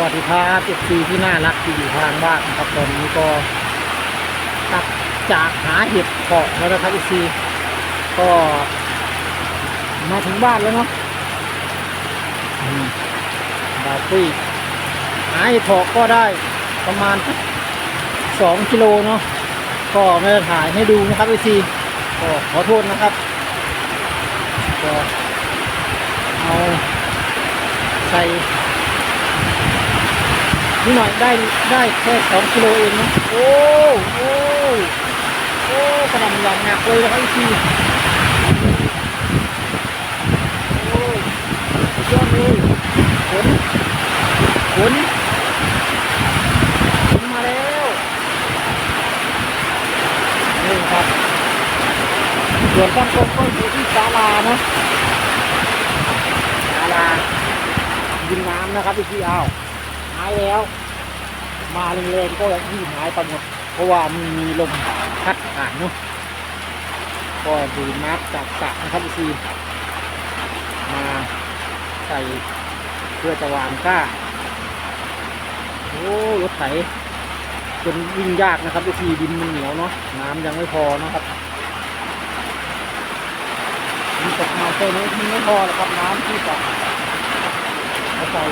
วัสดีครับเอฟซีที่น่ารักที่อยู่ทางบ้านครับตอนนี้ก็กลับจากหาเห็ดเกาะแล้วนะครับเอฟซีก็มาถึงบ้านแล้วเนาะอืมดาวปุ้ยหาเห็ดเกาะก็ได้ประมาณสักสองกิโลเนาะก็ไม่ได้ถ่ายให้ดูนะครับเอฟซีก็ขอโทษนะครับก็เอาใส่ นิดหน่อยได้ได้แค่สองกิโลเองนะโอ้โอ้โอ้กระดำอย่างหนักเลยนะครับอีกทีโอ้ยอดเลยฝนฝนฝนมาแล้วนี่ครับส่วนตั้งต้นก็อยู่ที่ศาลานะศาลายิงน้ำนะครับอีกทีอ้าวายแล้ว มาแรงๆก็ยิ่งหายไปหมดเพราะว่ามันมีลมพัดผ่านเนาะก็ดูน้ำจากสระนะครับพี่ซีมาใส่เพื่อจะวางก้าโอ้รถไถจนวิ่งยากนะครับพี่ซีดินมันเหนียวเนาะน้ำยังไม่พอนะครับมีตกมาแค่นี้มันไม่พอหรอกครับน้ำที่จะเอาใส่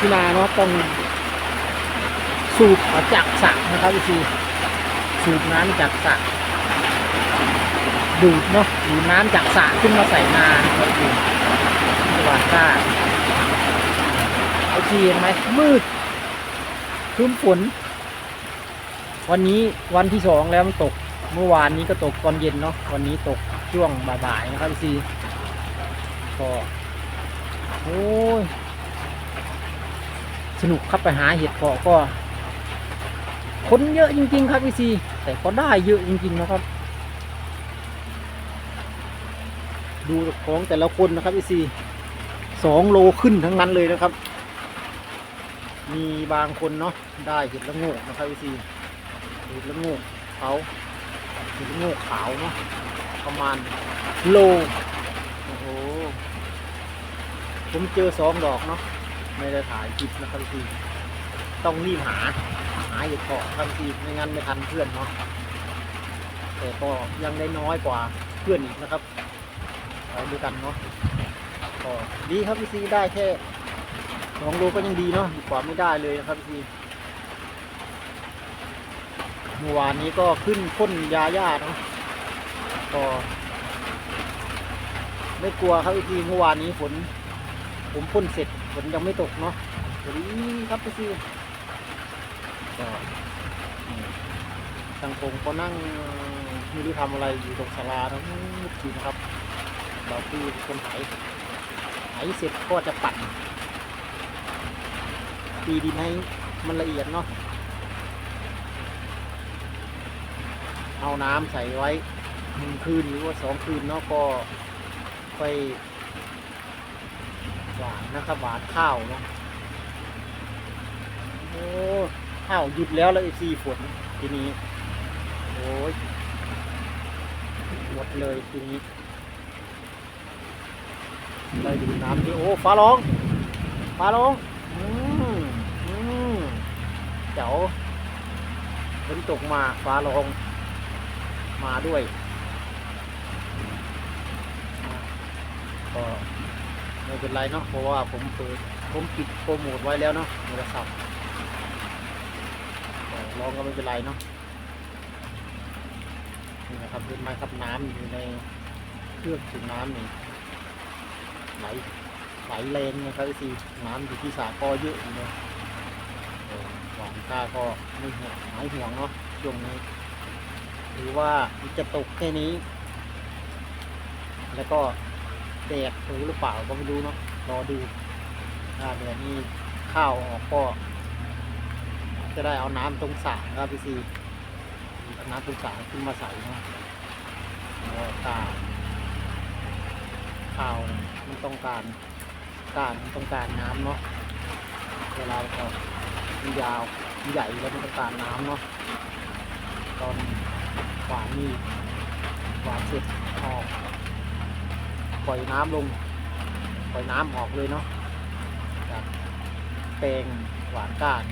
ที่นาเนาะต้องสูบเอาจากสระนะครับพี่ซีสูบน้ำจากสระดูดเนาะดูดน้ำจากสระขึ้นมาใส่นาครับดูสว่างก้าไอทีเห็นไหมมืดครึ้มฝน วันนี้วันที่สองแล้วมันตก เมื่อวานนี้ก็ตกตอนเย็นเนาะวันนี้ตกช่วงบ่ายๆนะครับพี่ซีก็โอ้ย สนุกครับไปหาเห็ดเกาะก็คนเยอะจริง ๆ ครับพี่ซีแต่ก็ได้เยอะจริง ๆ นะครับ ดูของแต่ละคนนะครับพี่ซีสองโลขึ้นทั้งนั้นเลยนะครับ มีบางคนเนาะได้เห็ดละโงกนะครับพี่ซีเห็ดละโงกเขาเห็ดละโงกขาวเนาะประมาณโลโอ้โหผมเจอสองดอกเนาะ ไม่ได้ถ่ายคลิปนะครับพี่ต้องรีบหา หาเห็ดเกาะครับพี่ไม่งั้นไม่ทันเพื่อนเนาะแต่ก็ยังได้น้อยกว่าเพื่อนอีกนะครับไปด้วยกันเนาะก็ดีครับพี่ซีได้แค่สองโลก็ยังดีเนาะดีกว่าไม่ได้เลยนะครับพี่ซีเมื่อวานนี้ก็ขึ้นพ่นยาหญ้าเนาะก็ไม่กลัวครับพี่ซีเมื่อวานนี้ฝนผมพ่นเสร็จ ฝนยังไม่ตกเนาะสวัสดีครับพี่ซีก็ทางผมก็นั่งไม่รู้ทำอะไรอยู่ตรงศาลาทั้งทีนะครับเราคือคนไถไถเสร็จก็จะปั่นตีดินให้มันละเอียดเนาะเอาน้ำใส่ไว้หนึ่งคืนหรือว่าสองคืนเนาะก็ค่อยานนะครับหวานข้าวนะโอ้ข้าวหยุดแล้วแล้วไอซีฝนทีนี้โอ้ยหมดเลยทีนี้ได้ดูน้ำที่โอ้ฟ้าร้องฟ้าร้องอืมอืมเจ๋วฝนตกมาฟ้าร้องมาด้วยก็ ไม่เป็นไรเนาะเพราะว่าผมเปิดผมปิดโปรโมทไว้แล้วเนาะโทรศัพท์ลองก็ไม่เป็นไรเนาะนี่นะครับเป็นไม้ครับน้ำอยู่ในเครื่องสูบน้ำนี่ไหลไหลแรงนะครับทีน้ำอยู่ที่สากอเยอะอยู่เลยเออหวานก้าก็ไม่ห่วงหายห่วงเนาะช่วงนี้หรือว่าจะตกแค่นี้ แล้วก็ แดดหรือหรือเปล่าก็ไม่รู้เนาะรอดูถ้าเดือนนี้ข้าวออกก็จะได้เอาน้ำตรงสระครับพี่ซีเอน้ำตรงสระขึ้นมาใส่เนาะแล้วก็กาข้าวมันต้องการการมันต้องการน้ำเนาะเวลาเรามันยาวมันใหญ่แล้วมันต้องการน้ำเนาะตอนหวานนี่หวานเสร็จออก ปล่อยน้ำลง ปล่อยน้ำออกเลยเนาะจากแปลงหวานก้าน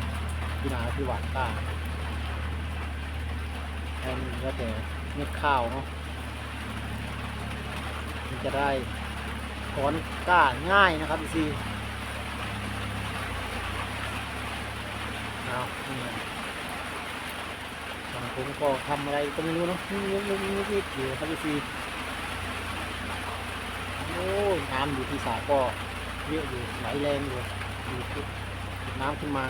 ที่นาคือหวานก้าแทนแล้วแต่เม็ดข้าวเนาะมันจะได้ถอนก้าง่ายนะครับพี่ซีเอางบางคนก็ทำอะไรก็ไม่รู้เนาะนี่นี่นี่นี่อยู่ครับพี่ซี น้ำอยู่ที่สระก็เยอะอยู่ไหลแรงอยู่ดูสิน้ำขึ้นมา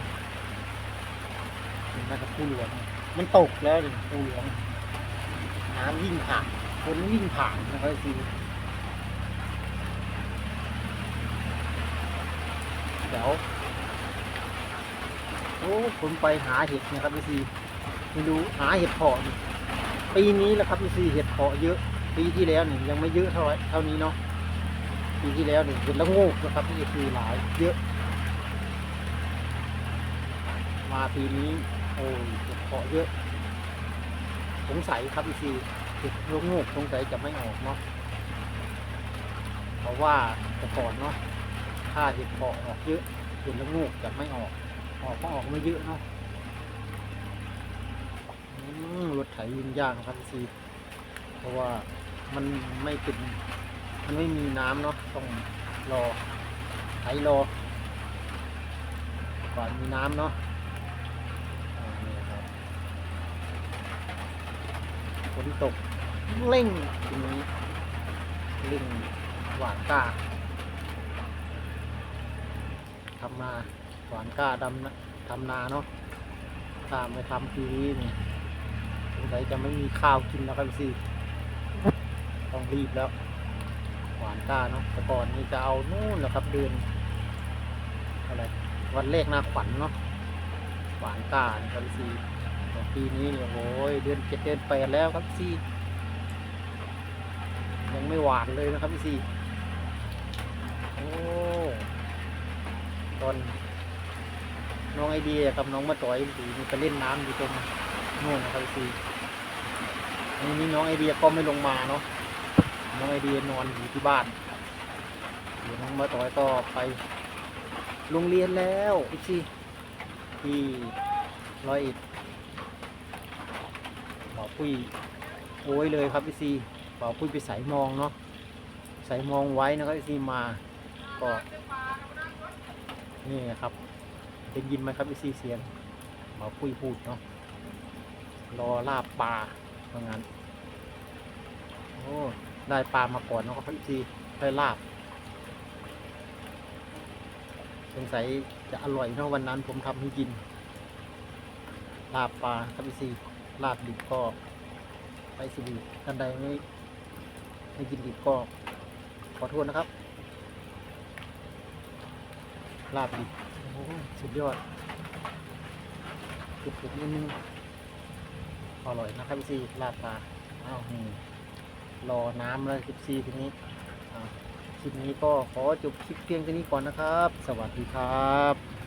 เห็นไหมครับผู้หลวงมันตกแล้วนี่ผู้หลวงน้ำวิ่งผ่านคนวิ่งผ่านนะครับพี่ซีเดี๋ยวโอ้ผมไปหาเห็ดนะครับพี่ซีไม่รู้หาเห็ดเพาะปีนี้แหละครับพี่ซีเห็ดเพาะเยอะปีที่แล้วเนี่ยังไม่เยอะเท่าไหร่เท่านี้เนาะ ปีที่แล้วนี่เห็นแล้วโงกนะครับนี่คือหลายเยอะ มาปีนี้โอ้ยเห็ดเพาะเยอะ สงสัยครับพี่ซีเห็ดแล้วโงกสงสัยจะไม่ออกเนาะเพราะว่าแต่ก่อนเนาะถ้าเห็ดเพาะออกเยอะเห็ดแล้วโงกจะไม่ออกออกก็ออกไม่เยอะเนาะอืมรถไถยินยากนะครับพี่ซีเพราะว่ามันไม่เป็น มันไม่มีน้ำเนาะต้องรอไถรอก่อนมีน้ำเนาะฝนตกเร่งทีนี้เร่งหวานกล้าทำนาหวานกล้าดำนะทำนาเนาะถ้าไม่ทำปีนี้นี่สงสัยจะไม่มีข้าวกินแล้วครับพี่ต้องรีบแล้ว หวานก้าเนาะแต่ก่อนนี่จะเอานู่นแหละครับเดือนอะไรวันเลขหน้าขวัญเนาะหวานก้านี่ครับซีแต่ปีนี้เนี่ยโอ้ยเดือนเจ็ดเดือนแปดแล้วครับซียังไม่หวานเลยนะครับพี่ซีโอ้ตอนน้องไอเดียกับน้องมาต่อยดีนี่ไปเล่นน้ำอยู่ตรงนู่นนะครับพี่ซีอันนี้น้องไอเดียก็ไม่ลงมาเนาะ น้องไอเดียนอนอยู่ที่บ้านเดี๋ยวน้องมาต่อยก็ไปโรงเรียนแล้วอีกทีที่ร้อยเอ็ดบอกปุ้ยโอ้ยเลยครับพี่ซีบอกปุ้ยไปใส่มองเนาะใส่มองไว้นะครับพี่ซีมาก็นี่ครับได้ยินไหมครับพี่ซีเสียงบอกปุ้ยพูดเนาะรอลาบปลาเพราะงั้นโอ้ ได้ปลามาก่อนเนาะครับทีได้ลาบสงสัยจะอร่อยเนาะวันนั้นผมทำให้กิน ลาบปลาครับพี่ซีลาบดิบก็ไปสิบีท่านใดไม่ไม่กินดิบก็ขอโทษนะครับ ลาบดิบโอ้สุดยอดกรุบๆนิดนึงอร่อยนะครับพี่ซีลาบปลาอ้าวนี่ รอน้ำแล้วคลิปซีทีนี้คลิปนี้ก็ขอจบคลิปเพียงแค่นี้ก่อนนะครับ สวัสดีครับ